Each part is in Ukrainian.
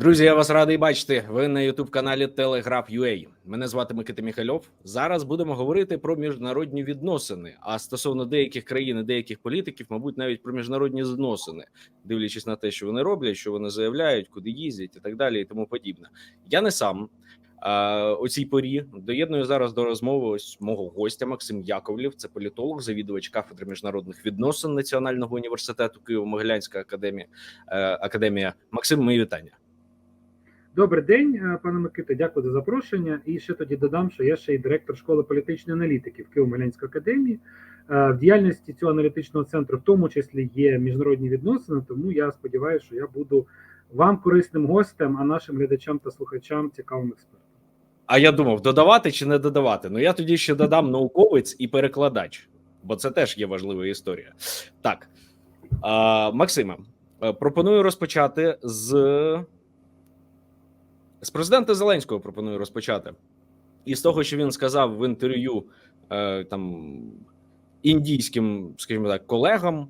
Друзі, я вас радий бачити. Ви на youtube каналі Telegraph.ua. Мене звати Микита Міхальов. Зараз будемо говорити про міжнародні відносини. А стосовно деяких країн, і деяких політиків, мабуть, навіть про міжнародні зносини, дивлячись на те, що вони роблять, що вони заявляють, куди їздять, і так далі, і тому подібне. Я не сам. А, о цій порі доєдную зараз до розмови ось мого гостя Максим Яковлів. Це політолог, завідувач кафедри міжнародних відносин Національного університету Києво-Могилянська академія. Е, академія. Максим, мої вітання. Добрий день, е, пане Микита. Дякую за запрошення. І ще тоді додам, що я ще й директор школи політичної аналітики в Києво-Могилянській академії. Е, В діяльності цього аналітичного центру, в тому числі, є міжнародні відносини. Тому я сподіваюся, що я буду вам корисним гостем, а нашим глядачам та слухачам цікавим експертом. А я думав, додавати чи не додавати. Ну я тоді ще додам науковець і перекладач, бо це теж є важлива історія. Так, а, Максиме, е, пропоную розпочати з. З президента Зеленського пропоную розпочати. І з того, що він сказав в інтерв'ю е, там індійським, скажімо так, колегам,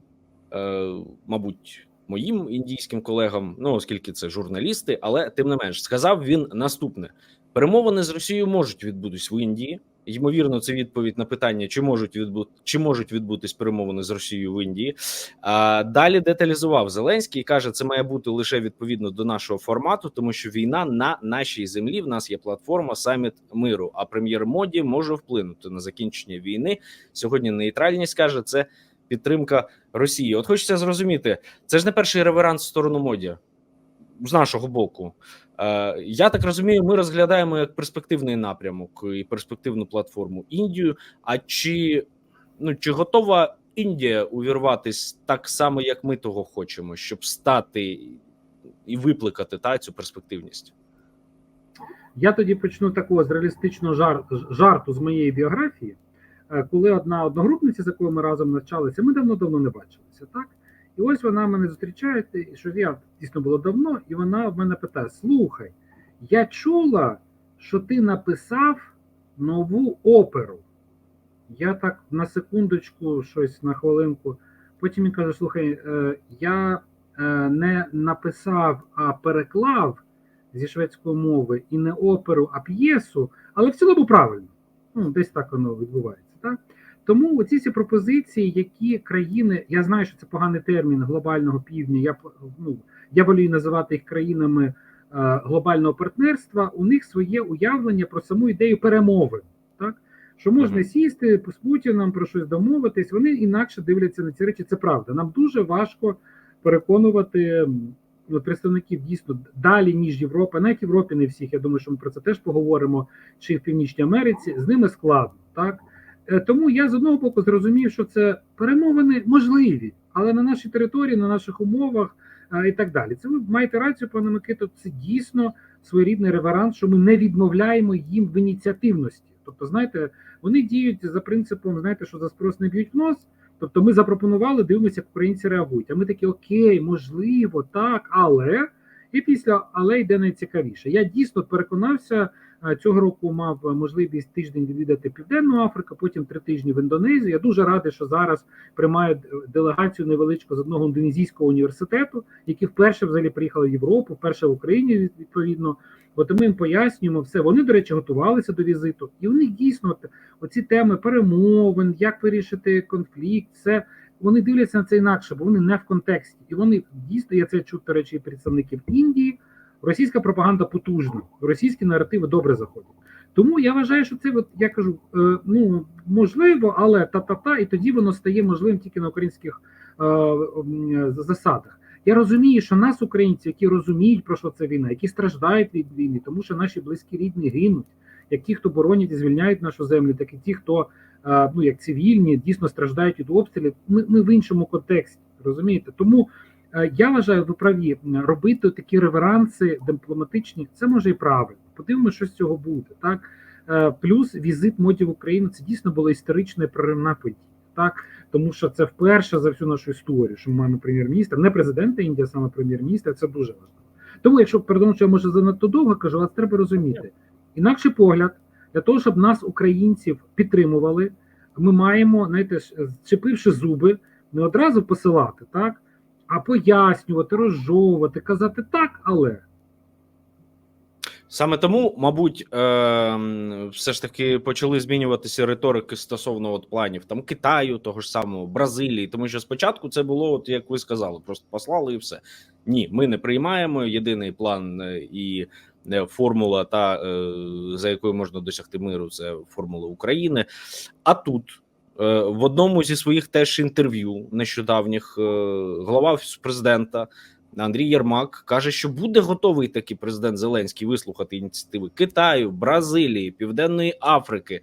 е, мабуть, моїм індійським колегам, ну оскільки це журналісти, але тим не менш, сказав він наступне: перемовини з Росією можуть відбутись в Індії. Ймовірно, це відповідь на питання, чи можуть відбути чи можуть відбутись перемовини з Росією в Індії. А далі деталізував Зеленський і каже, це має бути лише відповідно до нашого формату, тому що війна на нашій землі. В нас є платформа саміт миру. А прем'єр моді може вплинути на закінчення війни. Сьогодні нейтральність каже це підтримка Росії. От хочеться зрозуміти, це ж не перший реверанс в сторону моді з нашого боку. Е, Я так розумію, ми розглядаємо як перспективний напрямок і перспективну платформу Індію. А чи ну чи готова Індія увірватись так само, як ми того хочемо, щоб стати і викликати та цю перспективність? Я тоді почну такого з реалістичного жар, жарту з моєї біографії, Е, коли одна одногрупниця, з якою ми разом навчалися, ми давно-давно не бачилися, так? І ось вона мене зустрічає, що я дійсно було давно, і вона в мене питає: Слухай, я чула, що ти написав нову оперу. Я так на секундочку, щось на хвилинку. Потім він каже: Слухай, е, я е, не написав, а переклав зі шведської мови і не оперу, а п'єсу, але в цілому правильно. Ну, десь так воно відбувається. Так? Тому оці всі пропозиції, які країни, я знаю, що це поганий термін глобального півдня. Я ну, я волію називати їх країнами е, глобального партнерства. У них своє уявлення про саму ідею перемови. Так що можна Мгм. сісти з Путіном про щось домовитись. Вони інакше дивляться на ці речі. Це правда. Нам дуже важко переконувати ну, представників дійсно далі ніж Європа. Навіть Європі не всіх. Я думаю, що ми про це теж поговоримо. Чи в Північній Америці з ними складно, так. Е, Тому я з одного боку зрозумів, що це перемовини можливі, але на нашій території, на наших умовах е, і так далі. Це ви маєте рацію, пане Микито. Це дійсно своєрідний реверанс, що ми не відмовляємо їм в ініціативності. Тобто, знаєте, вони діють за принципом, знаєте, що за спрос не б'ють в нос. Тобто, ми запропонували, дивимося, як українці реагують. А ми такі окей, можливо, так, але і після але йде найцікавіше. Я дійсно переконався. Е, Цього року мав можливість тиждень відвідати Південну Африку, потім три тижні в Індонезії. Я дуже радий, що зараз приймають делегацію невеличку з одного індонезійського університету, які вперше взагалі приїхали в Європу, вперше в Україні відповідно. От ми їм пояснюємо все. Вони, до речі, готувалися до візиту, і у них дійсно оці теми перемовин, як вирішити конфлікт, це вони дивляться на це інакше, бо вони не в контексті. І вони дійсно я це чув до речі, представників Індії. Російська пропаганда потужна, російські наративи добре заходять. Тому я вважаю, що це от, я кажу, е, ну можливо, але та-та-та, і тоді воно стає можливим тільки на українських е, м, засадах. Я розумію, що нас, українці, які розуміють, про що це війна, які страждають від війни, тому що наші близькі рідні гинуть, як ті, хто боронять і звільняють нашу землю, так і ті, хто е, ну як цивільні, дійсно страждають від обстрілів. Ми, ми в іншому контексті, розумієте? Тому. Я вважаю, ви праві робити такі реверанси дипломатичні. Це може і правильно. Подивимося, що з цього буде. Так плюс візит моді в Україну це дійсно була історична проривна подія. Так тому що це вперше за всю нашу історію, що ми маємо прем'єр-міністра, не президента Індії, а саме прем'єр-міністра. Це дуже важливо. Тому, якщо передому, що я може занадто довго кажу, але треба розуміти. Інакший погляд для того, щоб нас, українців, підтримували, ми маємо, знаєте, зчепивши зуби, не одразу посилати, так? А пояснювати, розжовувати, казати так, але. Саме тому, мабуть, е, все ж таки почали змінюватися риторики стосовно от планів там Китаю, того ж самого Бразилії, тому що спочатку це було, от як ви сказали, просто послали і все. Ні, ми не приймаємо єдиний план е, і формула, та е, за якою можна досягти миру, це формула України. А тут е, в одному зі своїх теж інтерв'ю нещодавніх е, глава президента Андрій Єрмак каже, що буде готовий таки президент Зеленський вислухати ініціативи Китаю, Бразилії, Південної Африки.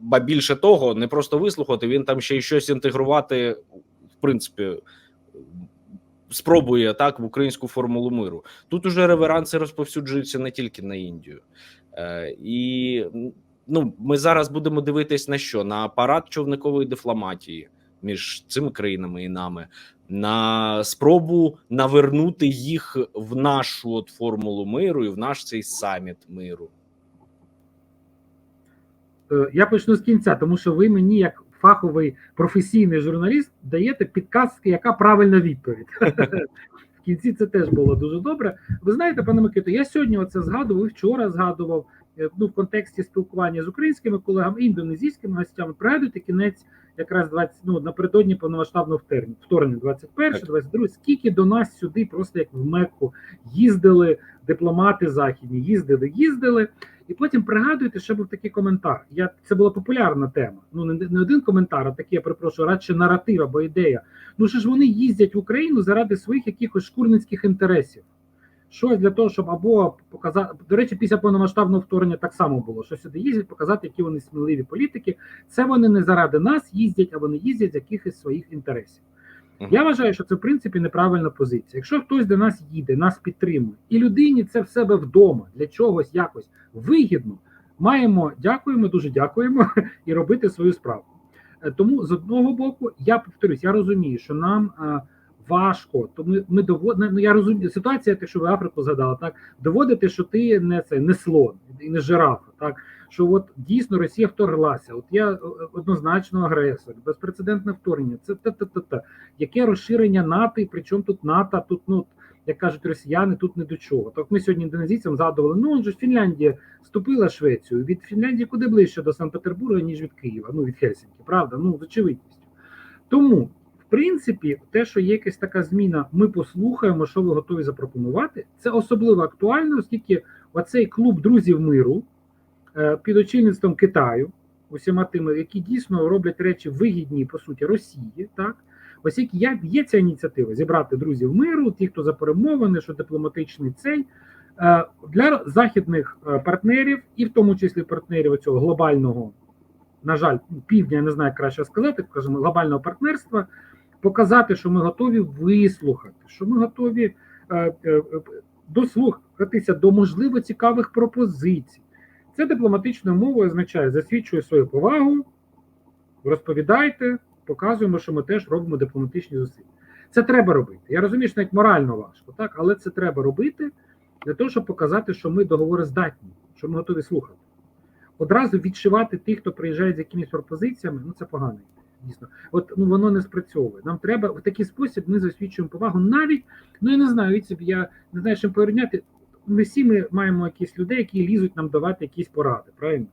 Ба більше того, не просто вислухати, він там ще й щось інтегрувати, в принципі, спробує так в українську формулу миру. Тут уже реверанси розповсюджуються не тільки на Індію. Е, і ну, ми зараз будемо дивитись на що? На апарат човникової дипломатії між цими країнами і нами, на спробу навернути їх в нашу от формулу миру і в наш цей саміт миру. Е, Я почну з кінця, тому що ви мені, як фаховий професійний журналіст, даєте підказки, яка правильна відповідь. В кінці це теж було дуже добре. Ви знаєте, пане Микито, я сьогодні оце згадував, вчора згадував е, ну, в контексті спілкування з українськими колегами, індонезійськими гостями. Пригадуйте кінець якраз 20, ну, напередодні повномасштабного вторгнення, вторгнення 21, Так. 22, скільки до нас сюди, просто як в Мекку, їздили дипломати західні, їздили, їздили. І потім пригадуйте, ще був такий коментар. Я це була популярна тема. Ну не, не один коментар, а такий, я перепрошую, радше наратив або ідея. Ну що ж вони їздять в Україну заради своїх якихось шкурницьких інтересів. Щось для того, щоб або показати. До речі, після повномасштабного вторгнення так само було. Що сюди їздять, показати, які вони сміливі політики. Це вони не заради нас їздять, а вони їздять з якихось своїх інтересів. Я вважаю, що це в принципі неправильна позиція. Якщо хтось до нас їде, нас підтримує, і людині це в себе вдома для чогось якось вигідно, маємо дякуємо, дуже дякуємо і робити свою справу. Е, Тому з одного боку, я повторюсь, я розумію, що нам е, важко, то ми, ми доводимо. Ну я розумію, ситуація, те, що ви Африку згадали, так доводити, що ти не це не слон і не жирафа, так що от дійсно Росія вторглася. От я е, однозначно агресор, безпрецедентне вторгнення. Це та та та та яке розширення НАТО, і причому тут НАТО, тут ну як кажуть росіяни, тут не до чого. Так ми сьогодні індонезійцям згадували, ну ж Фінляндія вступила Швецію. Від Фінляндії куди ближче до Санкт-Петербурга, ніж від Києва, ну від Хельсінки, правда? Ну з очевидністю. Тому, принципі, те, що є якась така зміна, ми послухаємо, що ви готові запропонувати. Це особливо актуально, оскільки оцей клуб друзів миру е, під очільництвом Китаю, усіма тими, які дійсно роблять речі вигідні по суті Росії, так. Ось як я- є ця ініціатива зібрати друзів миру, ті, хто за перемовини, що дипломатичний цей е, для західних е, партнерів, і в тому числі партнерів цього глобального, на жаль, півдня, я не знаю, як краще сказати, кажемо, глобального партнерства, показати, що ми готові вислухати, що ми готові е, е, е, дослухатися до можливо цікавих пропозицій. Це дипломатичною мовою означає засвідчує свою повагу, розповідайте, показуємо, що ми теж робимо дипломатичні зусилля. Це треба робити. Я розумію, що навіть морально важко, так, але це треба робити для того, щоб показати, що ми договороздатні, що ми готові слухати. Одразу відшивати тих, хто приїжджає з якимись пропозиціями, ну це погано. Дійсно, от ну воно не спрацьовує. Нам треба в такий спосіб. Ми засвідчуємо повагу. Навіть ну я не знаю, від я не знаю, чим порівняти. Ми всі ми маємо якісь людей, які лізуть нам давати якісь поради, правильно?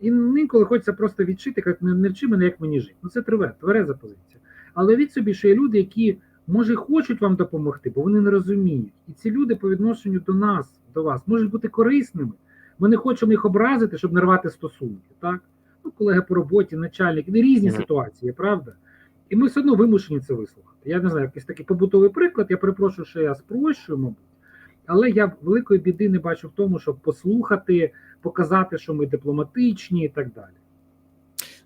І інколи хочеться просто відчити, як не, не вчи мене, як мені жити. Ну це триве, твереза позиція. Але від собі, що є люди, які може хочуть вам допомогти, бо вони не розуміють. І ці люди по відношенню до нас, до вас, можуть бути корисними. Ми не хочемо їх образити, щоб не рвати стосунки. Так? Ну, колеги по роботі, начальники, не різні ситуації, правда? І ми все одно вимушені це вислухати. Я не знаю, якийсь такий побутовий приклад. Я перепрошую, що я спрощую, мабуть. Але я великої біди не бачу в тому, щоб послухати, показати, що ми дипломатичні і так далі.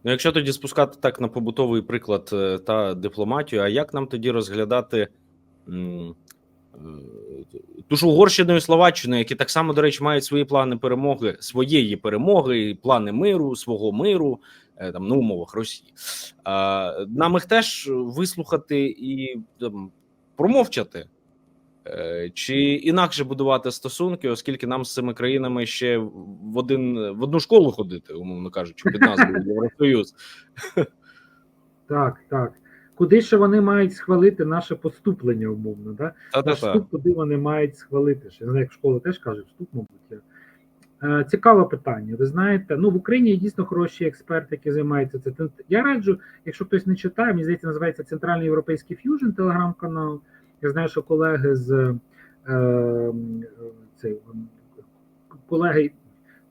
Ну, якщо тоді спускати так на побутовий приклад е, та дипломатію, а як нам тоді розглядати ту ж Угорщину і Словаччину, які так само, до речі, мають свої плани перемоги, своєї перемоги, і плани миру, свого миру, е, там на умовах Росії. Нам їх теж вислухати і там, промовчати. Е, Чи інакше будувати стосунки, оскільки нам з цими країнами ще в один в одну школу ходити, умовно кажучи, під назвою Євросоюз. Так, так. Куди ще вони мають схвалити наше поступлення, умовно, да? Наш вступ, куди вони мають схвалити. Ще не як в школу теж кажуть, вступ, мабуть. я- Е, Цікаве питання. Ви знаєте, ну в Україні є дійсно хороші експерти, які займаються цим. Я раджу, якщо хтось не читає, мені здається, називається Центральний Європейський Ф'южн телеграм-канал. Я знаю, що колеги з е, цей, колеги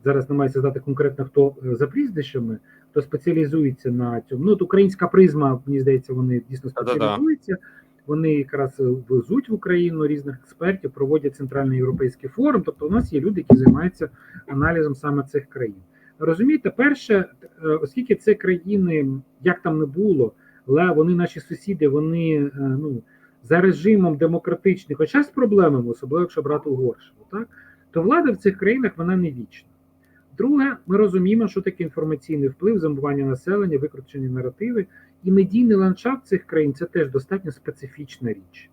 зараз намагаюся здати конкретно хто за прізвищами, хто спеціалізується на цьому. Ну, от українська призма, мені здається, вони дійсно спеціалізуються. Вони якраз е, везуть в Україну різних експертів, проводять центральний європейський форум. Тобто, у нас є люди, які займаються аналізом саме цих країн. Розумієте, перше, е, оскільки це країни, як там не було, але вони наші сусіди, вони е, ну за режимом демократичних, хоча з проблемами, особливо якщо брати Угорщину, так то влада в цих країнах вона не вічна. Друге, ми розуміємо, що таке інформаційний вплив, зомбування населення, викручені наративи, і медійний ландшафт цих країн це теж достатньо специфічна річ.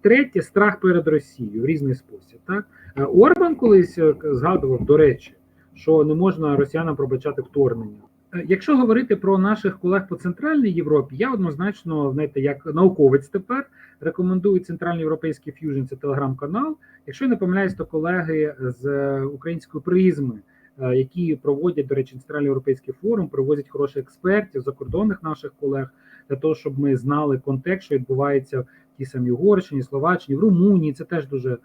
Третє страх перед Росією в різний спосіб. Так Е, Орбан колись е, згадував, до речі, що не можна росіянам пробачати вторгнення. Е, Якщо говорити про наших колег по Центральній Європі, я однозначно, знаєте, як науковець тепер рекомендую Центральний Європейський Ф'южн, це телеграм-канал. Якщо я не помиляюсь, то колеги з української призми, які проводять, до речі, Центральний європейський форум, привозять хороших експертів, закордонних наших колег, для того, щоб ми знали контекст, що відбувається в тій самій Угорщині, Словаччині, в Румунії. Це теж дуже е,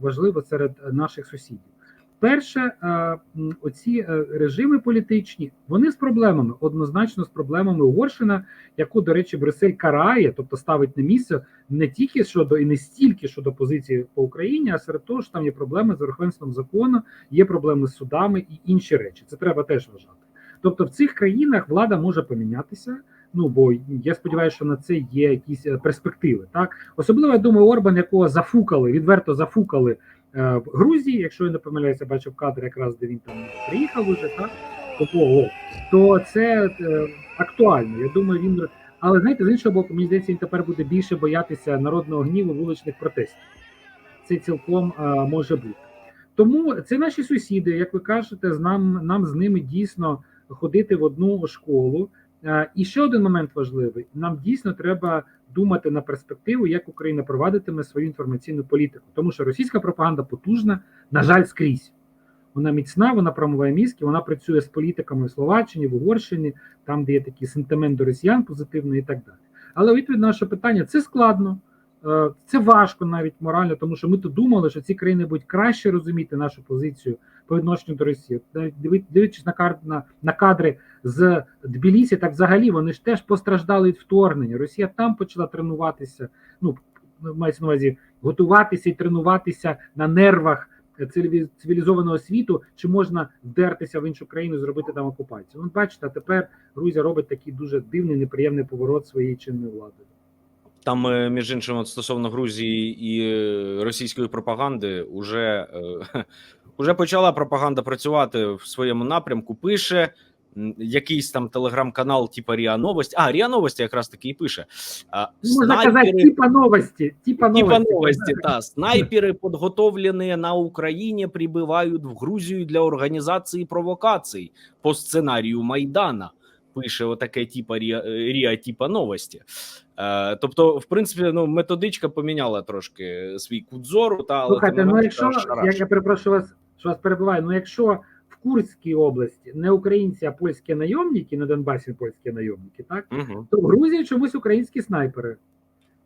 важливо серед е, наших сусідів. Перше, е, оці е, режими політичні, вони з проблемами, однозначно з проблемами Угорщина, яку, до речі, Брюссель карає, тобто ставить на місце не тільки щодо і не стільки щодо позиції по Україні, а серед того, що там є проблеми з верховенством закону, є проблеми з судами і інші речі. Це треба теж вважати. Тобто, в цих країнах влада може помінятися. Ну бо я сподіваюся, що на це є якісь е, перспективи. Так особливо я думаю, Орбан, якого зафукали, відверто зафукали в Грузії. Якщо я не помиляюся, бачив кадр, якраз де він там приїхав уже, так Тобто, то це е, актуально. Я думаю, він але знаєте, з іншого боку, мені здається, він тепер буде більше боятися народного гніву вуличних протестів. Це цілком е, може бути. Тому це наші сусіди, як ви кажете, з нам, нам з ними дійсно ходити в одну школу. Е, І ще один момент важливий: нам дійсно треба думати на перспективу, як Україна провадитиме свою інформаційну політику, тому що російська пропаганда потужна, на жаль, скрізь. Вона міцна, вона промиває мізки, вона працює з політиками в Словаччині, в Угорщині, там, де є такий сентимент до росіян позитивний і так далі. Але відповідь на наше питання це складно, е, це важко навіть морально, тому що ми тут думали, що ці країни будуть краще розуміти нашу позицію по відношенню до Росії. Дивлячись на, кар- на, на кадри з Тбілісі, так взагалі вони ж теж постраждали від вторгнення. Росія там почала тренуватися, ну мається на увазі готуватися і тренуватися на нервах цивілізованого світу, чи можна вдертися в іншу країну, і зробити там окупацію. Ну, бачите, а тепер Грузія робить такий дуже дивний, неприємний поворот своєї чинної влади. Там, е, між іншим, от стосовно Грузії і е, російської пропаганди, уже, е, уже почала пропаганда працювати в своєму напрямку. Пише м, якийсь там телеграм-канал, типа Ріа Новості. А, Ріа Новості якраз таки і пише. А, Можна казати, типа новості, типа новості. Типа новости, да. Снайперы, подготовленные на Украине, прибывают в Грузию для организации провокаций по сценарію Майдана. Пише отаке типа Ріа, Ріа типа новості. Е, тобто, в принципі, ну методичка поміняла трошки свій кут зору. Та але Слухайте, тим не ну менше, якщо та шараш. я, я перепрошую вас, що вас перебуваю. Ну якщо в Курській області не українці, а польські найомники, на Донбасі польські найомники, так Мгм. то в Грузії чомусь українські снайпери.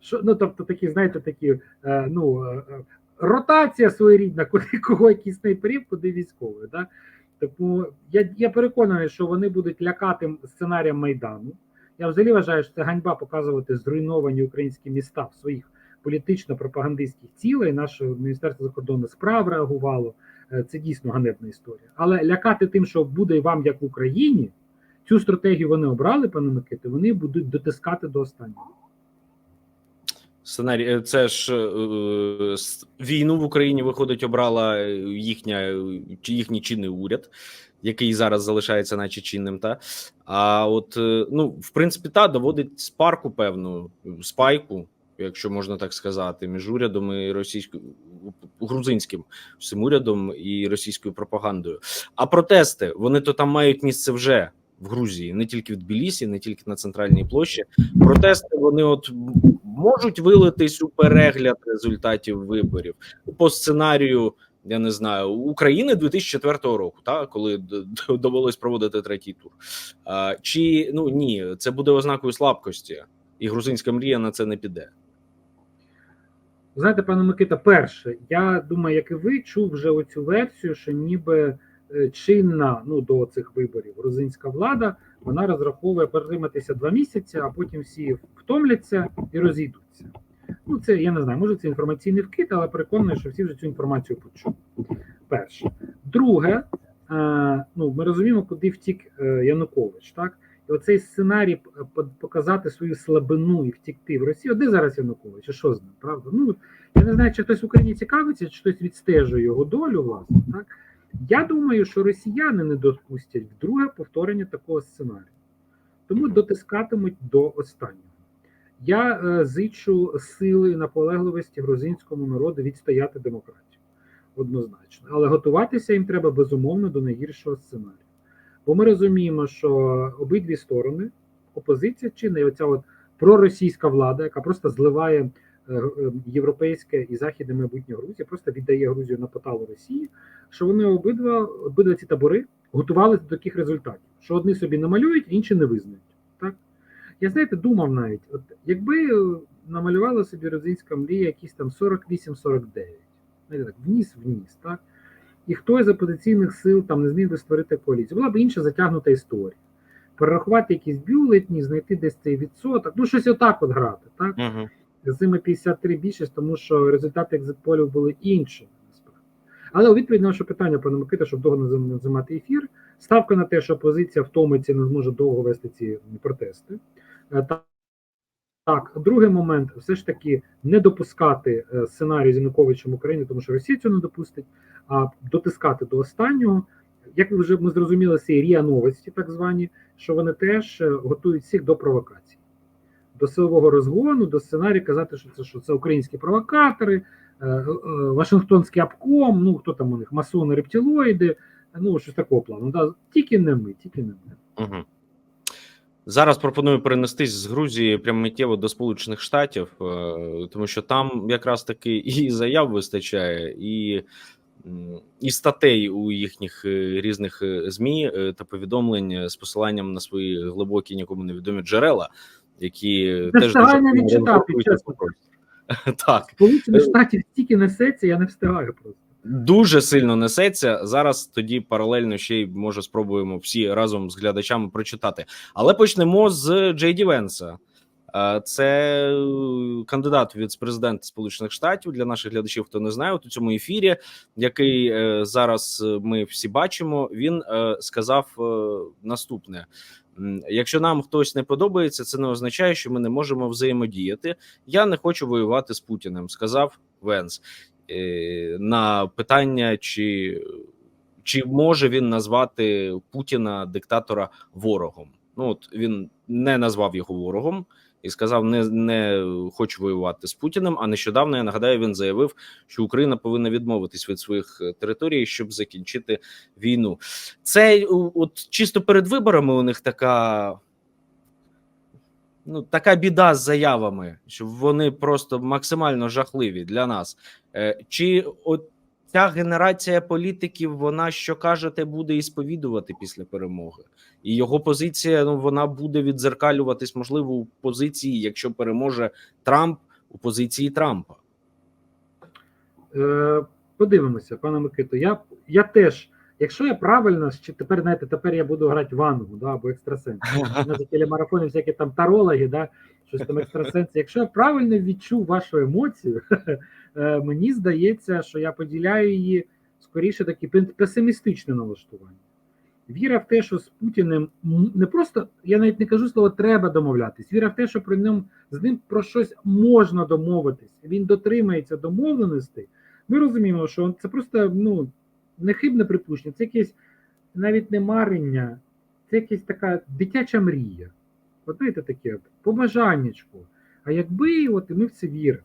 Що, ну, тобто такі, знаєте, такі, е, ну, е, е, ротація своєрідна, куди кого які снайперів, куди військові. Да? Тому я, я переконаний, що вони будуть лякати сценарієм Майдану. Я взагалі вважаю, що це ганьба показувати зруйновані українські міста в своїх політично-пропагандистських цілей. Наше Міністерство закордонних справ реагувало. Е, Це дійсно ганебна історія. Але лякати тим, що буде вам як в Україні, цю стратегію вони обрали, пане Миките, вони будуть дотискати до останнього. Сценарій е, це ж е, війну в Україні виходить, обрала їхня чи їхній чинний уряд, який зараз залишається, наче чинним. Та а от ну, в принципі, та доводить спарку певну спайку, якщо можна так сказати, між урядом і російською грузинським всім урядом і російською пропагандою. А протести вони то там мають місце вже. В Грузії не тільки в Тбілісі, не тільки на центральній площі. Протести вони от можуть вилитись у перегляд результатів виборів по сценарію я не знаю, України 2004 року, та коли довелось проводити третій тур. А, чи ну ні, це буде ознакою слабкості, і грузинська мрія на це не піде. Знаєте, пане Микита, перше, я думаю, як і ви, чув вже оцю версію, що ніби е, чинна ну до цих виборів грузинська влада вона розраховує протриматися два місяці, а потім всі втомляться і розійдуться. Ну, це я не знаю, може це інформаційний вкид, але переконаний, що всі вже цю інформацію почули. Перше. Друге, е, ну ми розуміємо, куди втік е, Янукович, так? І оцей сценарій п- показати свою слабину і втікти в Росію. Де зараз Янукович? А що з ним? Правда? Ну я не знаю, чи хтось в Україні цікавиться, чи хтось відстежує його долю, власне. Так я думаю, що росіяни не допустять вдруге повторення такого сценарію, тому дотискатимуть до останнього. Я е, зичу сили і наполегливості грузинському народу відстояти демократію однозначно, але готуватися їм треба безумовно до найгіршого сценарію. Бо ми розуміємо, що обидві сторони, опозиція чи не оця от проросійська влада, яка просто зливає е, е, європейське і західне майбутнє Грузії, просто віддає Грузію на поталу Росії, що вони обидва, обидва ці табори готувалися до таких результатів, що одні собі намалюють, інші не визнають. Так? Я знаєте, думав навіть, от якби е, намалювала собі родинська мрія якісь там 48-49, знаєте, так, вніс вніс, так? І хтось з опозиційних сил там не зміг би створити коаліцію. Була б інша затягнута історія. Перерахувати якісь бюлетні, знайти десь цей відсоток, ну щось отак от грати, так? Угу. з цими 53 більшість, тому що результати екзитполів були інші. Але у відповідь на ваше питання, пане Микита, щоб довго не займати ефір, ставка на те, що опозиція втомиться не зможе довго вести ці протести. Е, та- Так, другий момент все ж таки не допускати е, сценарію з Януковичем в Україні, тому що Росія цього не допустить, а дотискати до останнього. Як ви вже ми зрозуміли, це і ріа новості, так звані, що вони теж е, готують всіх до провокацій до силового розгону, до сценарію казати, що це що це українські провокатори, е, е, Вашингтонський обком, ну хто там у них, масони, рептилоїди, ну щось такого плану. Да, тільки не ми, тільки не ми. Угу. Зараз пропоную перенестись з Грузії прямо миттєво до Сполучених Штатів, тому що там якраз таки і заяв вистачає, і, і статей у їхніх е, різних е, ЗМІ е, та повідомлень з посиланням на свої глибокі, нікому невідомі джерела, які Не теж навіть активно читати. Так. Сполучених Штатів стільки несеться, я не встигаю просто. дуже сильно несеться. Зараз тоді паралельно ще й може спробуємо всі разом з глядачами прочитати. Але почнемо з Джей Ді Венса. Е, Це е, кандидат від президента Сполучених Штатів для наших глядачів, хто не знає, у цьому ефірі, який е, зараз ми всі бачимо, він сказав наступне: якщо нам хтось не подобається, це не означає, що ми не можемо взаємодіяти. Я не хочу воювати з Путіним, сказав Венс на питання, чи, чи може він назвати Путіна диктатора ворогом. Ну от він не назвав його ворогом і сказав: не, не хочу воювати з Путіним. А нещодавно я нагадаю, він заявив, що Україна повинна відмовитись від своїх е, територій, щоб закінчити війну. Це от чисто перед виборами у них така. Ну, така біда з заявами, що вони просто максимально жахливі для нас. Е, Чи от ця генерація політиків, вона що кажете, буде і сповідувати після перемоги, і його позиція ну вона буде відзеркалюватись, можливо, у позиції, якщо переможе Трамп у позиції Трампа. Е, подивимося, пане Микито. Я, я теж, якщо я правильно, тепер знаєте, тепер я буду грати вангу, да, або екстрасенс. на телемарафоні всякі там тарологи, да, щось там екстрасенси. Якщо я правильно відчув вашу емоцію, мені здається, що я поділяю її скоріше такі песимістичне налаштування. Віра в те, що з Путіним не просто, я навіть не кажу слово треба домовлятись. Віра в те, що при ньому з ним про щось можна домовитись, він дотримається домовленостей. Ми розуміємо, що це просто ну, нехибне припущення, це якесь навіть не марення, це якась така дитяча мрія. От знаєте, таке от, побажаннячку. А якби от і ми в це віримо.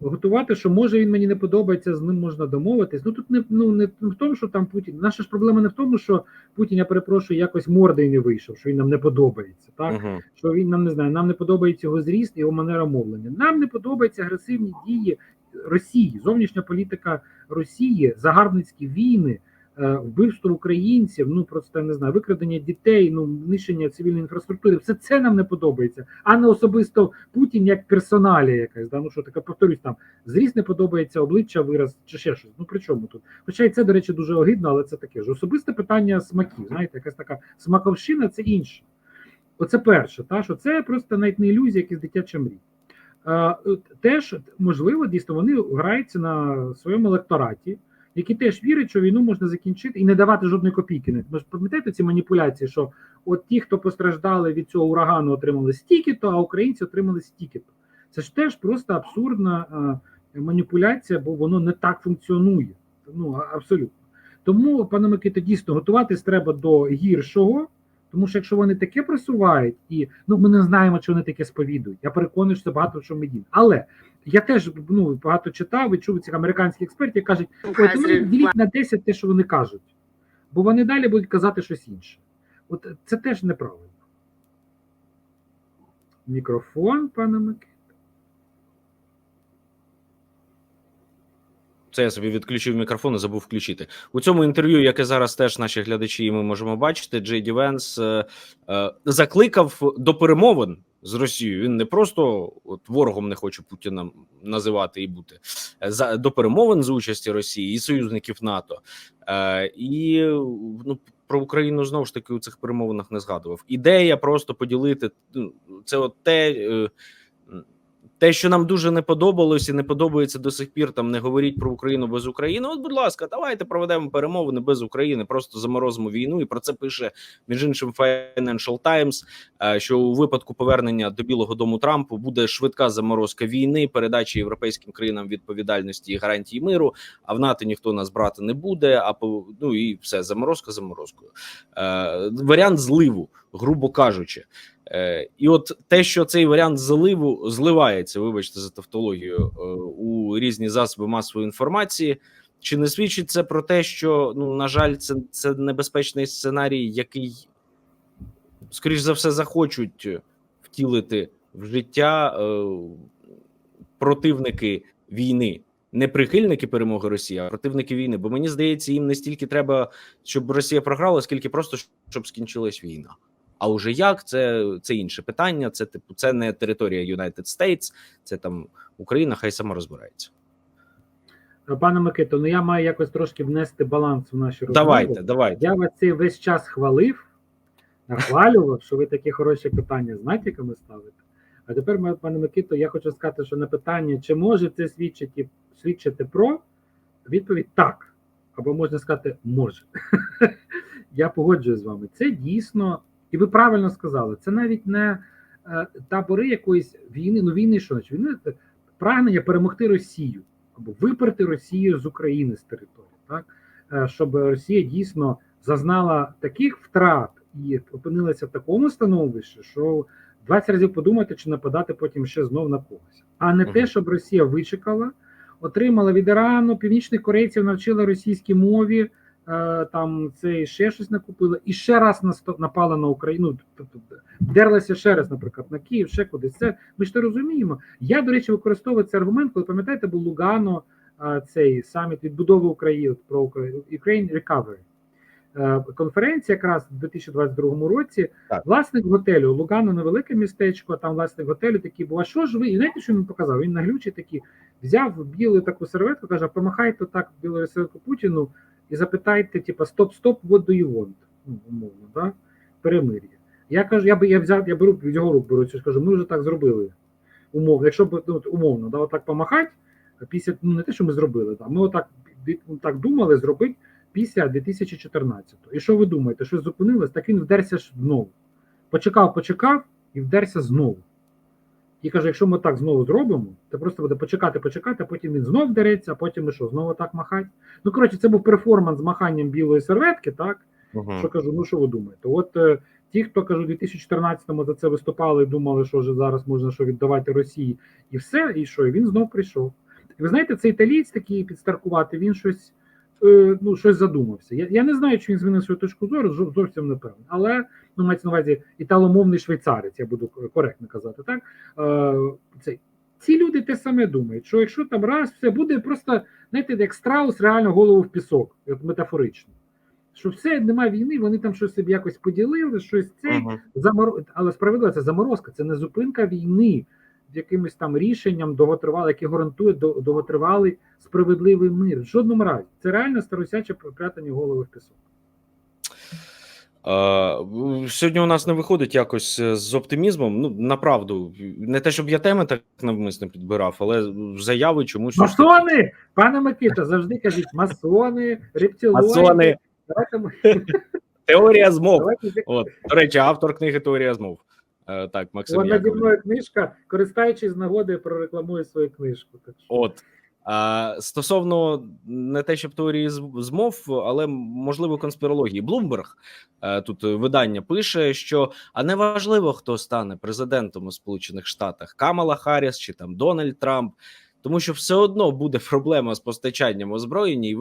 Готувати, що може він мені не подобається, з ним можна домовитись. Ну тут не ну не в тому, що там Путін. Наша ж проблема не в тому, що Путін, я перепрошую, якось мордий не вийшов, що він нам не подобається. Так Угу. що він нам не знає, нам не подобається його зріст, його манера мовлення. Нам не подобаються агресивні дії Росії, зовнішня політика Росії, загарбницькі війни, вбивство українців, ну просто не знаю, викрадення дітей, ну нищення цивільної інфраструктури. Все це нам не подобається, а не особисто Путін як персоналія якась. Да? Ну що таке, повторюсь, там зріст не подобається, обличчя вираз чи ще щось. Ну при чому тут? Хоча і це, до речі, дуже огидно, але це таке ж особисте питання смаків. Знаєте, якась така смаковщина це інше. Оце перше, та що це просто навіть не ілюзія, якісь дитяча мрія. Е, теж можливо, дійсно вони граються на своєму електораті, які теж вірять, що війну можна закінчити і не давати жодної копійки. Ви ж пам'ятаєте ці маніпуляції, що от ті, хто постраждали від цього урагану, отримали стільки-то, а українці отримали стільки-то. Це ж теж просто абсурдна а, маніпуляція, бо воно не так функціонує. Ну абсолютно. Тому, пане Микита, дійсно готуватись треба до гіршого. Тому що якщо вони таке просувають, і ну ми не знаємо, чи вони таке сповідують. Я переконаний, що це багато в чому дім. Але я теж ну багато читав і чув цих американських експертів, які кажуть, Ой, то ну, діліть на 10 те, що вони кажуть, бо вони далі будуть казати щось інше. От це теж неправильно. Мікрофон, пане Микито. Це я собі відключив мікрофон і забув включити. У цьому інтерв'ю, яке зараз теж наші глядачі, і ми можемо бачити, Джей Ді Венс е, е, закликав до перемовин з Росією. Він не просто от ворогом не хоче Путіна називати і бути е, за до перемовин з участі Росії і союзників НАТО. Е, і ну про Україну знову ж таки у цих перемовинах не згадував. Ідея просто поділити ну, це от те. Те, що нам дуже не подобалось і не подобається до сих пір, там не говоріть про Україну без України. От, будь ласка, давайте проведемо перемовини без України, просто заморозимо війну. І про це пише між іншим Financial Times, е, що у випадку повернення до Білого Дому Трампу буде швидка заморозка війни, передача європейським країнам відповідальності і гарантії миру. А в НАТО ніхто нас брати не буде. А по ну і все заморозка заморозкою. Е, Варіант зливу, грубо кажучи. Е, І от те, що цей варіант заливу зливається, вибачте за тавтологію, е, у різні засоби масової інформації, чи не свідчить це про те, що ну на жаль, це, це небезпечний сценарій, який, скоріш за все, захочуть втілити в життя е, противники війни. Не прихильники перемоги Росії, а противники війни. Бо мені здається, їм не стільки треба, щоб Росія програла, скільки просто щоб скінчилась війна. А уже як це це інше питання. Це типу, це не територія United States, це там Україна, хай сама розбирається. Пане Микито, ну я маю якось трошки внести баланс в наші розмови. Давайте, давайте. Я вас цей весь час хвалив, нахвалював, що ви такі хороші питання знаєте, яке ми ставите. А тепер, пане Микито, я хочу сказати, що на питання, чи може це свідчити, свідчити про відповідь так. Або можна сказати, може. Я погоджуюсь з вами. Це дійсно, і ви правильно сказали, це навіть не е, табори якоїсь війни. Ну війни що значить? Війни це прагнення перемогти Росію або виперти Росію з України з території, так Е, щоб Росія дійсно зазнала таких втрат і опинилася в такому становищі, що 20 разів подумати, чи нападати потім ще знов на когось, а не те, щоб Росія вичекала, отримала від Ірану, північних корейців навчила російській мові. Е, Там це і ще щось накупила, і ще раз напала на Україну, тобто вдерлася ще раз, наприклад, на Київ, ще кудись. Це ми ж це розуміємо. Я, до речі, використовую цей аргумент, коли пам'ятаєте, був Лугано, цей саміт відбудови України про Україну Ukraine Recovery. Е, Конференція якраз у 2022 році. Так. Власник готелю Лугано невелике містечко. Там власник готелю такий був. А що ж ви? І знаєте, що він показав? Він на глючі такий взяв білу таку серветку, каже: помахайте так білою серветку Путіну і запитайте, типа, стоп, стоп, what do you want? Ну, умовно, да? перемир'я. Я кажу, я би я взяв, я беру від його рук беру, що кажу, ми вже так зробили. Умовно, якщо б ну, умовно, да, отак помахати, після ну не те, що ми зробили, да, ми отак так думали зробити після 2014-го. І що ви думаєте, що зупинилось? Так він вдерся знову. Почекав, почекав і вдерся знову. І каже: якщо ми так знову зробимо, то просто буде почекати, почекати, а потім він знов вдереться, а потім ми що, знову так махати. Ну, коротше, це був перформанс з маханням білої серветки, так? Мгм. Що кажу, ну що ви думаєте? От е, ті, хто кажу, у 2014-му за це виступали і думали, що вже зараз можна що віддавати Росії, і все, і що? І він знов прийшов. І ви знаєте, цей італієць такий підстаркувати, він щось е, ну, щось задумався. Я, я не знаю, чи він змінив свою точку зору, зо- зовсім не певно. Але ну, мається на увазі італомовний швейцарець, я буду коректно казати, так? Е, цей ці люди те саме думають, що якщо там раз все буде просто, знаєте, як страус реально голову в пісок, от метафорично. Що все, немає війни, вони там щось собі якось поділили, щось це. Мгм. Замор... Але справедливо, це заморозка, це не зупинка війни якимось там рішенням довготривале, яке гарантує довготривалий справедливий мир. В жодному разі. Це реально старосяче прятані голови в пісок. Сьогодні у нас не виходить якось е, з оптимізмом. Ну, направду, не те, щоб я теми так навмисно підбирав, але заяви чомусь. Масони! Пане Микита, завжди кажіть масони, рептилоїди. Масони. Теорія змов. давайте От, до речі, автор книги Теорія змов. Е, Так, Максим Вона зі мною книжка, користаючись з нагоди, прорекламую свою книжку. От. Стосовно не те, щоб теорії змов, але можливо конспірології. Блумберг е, тут видання пише, що а не важливо, хто стане президентом у Сполучених Штатах, Камала Харріс чи там Дональд Трамп. Тому що все одно буде проблема з постачанням озброєння і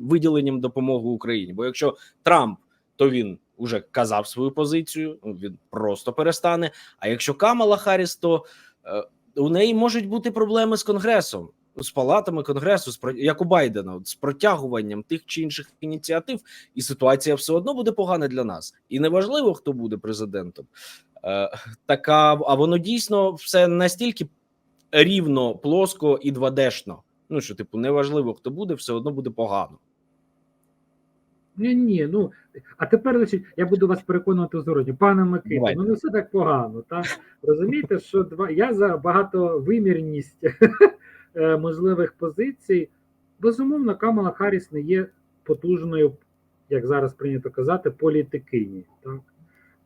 виділенням допомоги Україні. Бо якщо Трамп, то він уже казав свою позицію, ну, він просто перестане. А якщо Камала Харріс, то е, у неї можуть бути проблеми з конгресом, з палатами конгресу, з як у Байдена, з протягуванням тих чи інших ініціатив, і ситуація все одно буде погана для нас. І неважливо, хто буде президентом. Е, така, а воно дійсно все настільки рівно, плоско і 2D-шно. Ну що, типу, неважливо, хто буде, все одно буде погано. Ні, ні, ну а тепер значить, я буду вас переконувати у зворотні. Пане Микита, ну не все так погано. Так? Розумієте, що два я за багатовимірність можливих позицій. Безумовно, Камала Харріс не є потужною, як зараз прийнято казати, політикині. Так?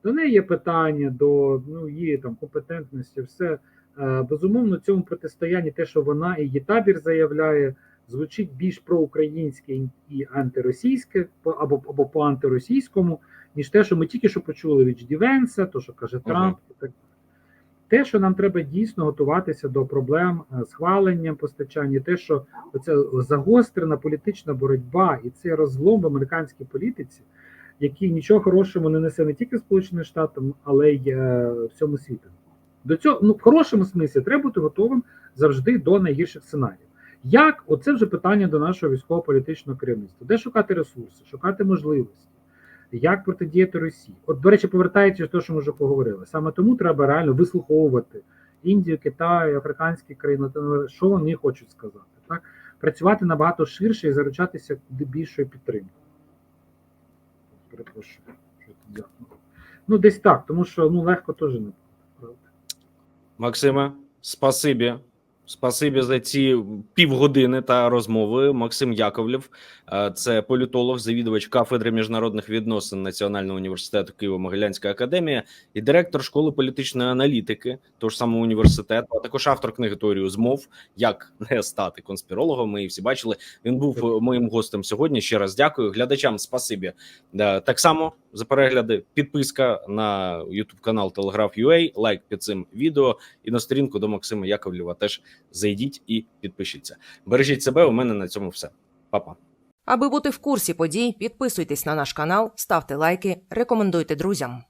До неї є питання до ну, її там компетентності, все. Е, Безумовно, в цьому протистоянні те, що вона і її табір заявляє, звучить більш проукраїнське і антиросійське, або, або по антиросійському, ніж те, що ми тільки що почули від Джді Венса, то, що каже Трамп. Так. Те, що нам треба дійсно готуватися до проблем е, схваленням постачання, те, що це загострена політична боротьба і цей розлом в американській політиці, який нічого хорошого не несе не тільки Сполученим Штатам, але й е, всьому світу. До цього ну в хорошому смислі треба бути готовим завжди до найгірших сценаріїв. Як оце вже питання до нашого військово-політичного керівництва? Де шукати ресурси, шукати можливості, як протидіяти Росії? От, до речі, повертаючись до того, що ми вже поговорили, саме тому треба реально вислуховувати Індію, Китай, африканські країни, що вони хочуть сказати, так працювати набагато ширше і заручатися куди більшою підтримкою. Перепрошую. Ну, десь так, тому що ну легко теж не. Максиме, спасибі. Спасибі за ці півгодини та розмови. Максим Яковлєв, е, це політолог, завідувач кафедри міжнародних відносин Національного університету Києво-Могилянська академія і директор школи політичної аналітики того ж самого університету, а також автор книги теорію змов, як не стати конспірологом. Ми всі бачили. Він був е, моїм гостем сьогодні. Ще раз дякую. Глядачам спасибі. Так само за перегляди, підписка на YouTube канал Telegraph.ua, лайк під цим відео і на сторінку до Максима Яковлєва теж зайдіть і підпишіться. Бережіть себе. У мене на цьому все. Па-па. Аби бути в курсі подій, підписуйтесь на наш канал, ставте лайки, рекомендуйте друзям.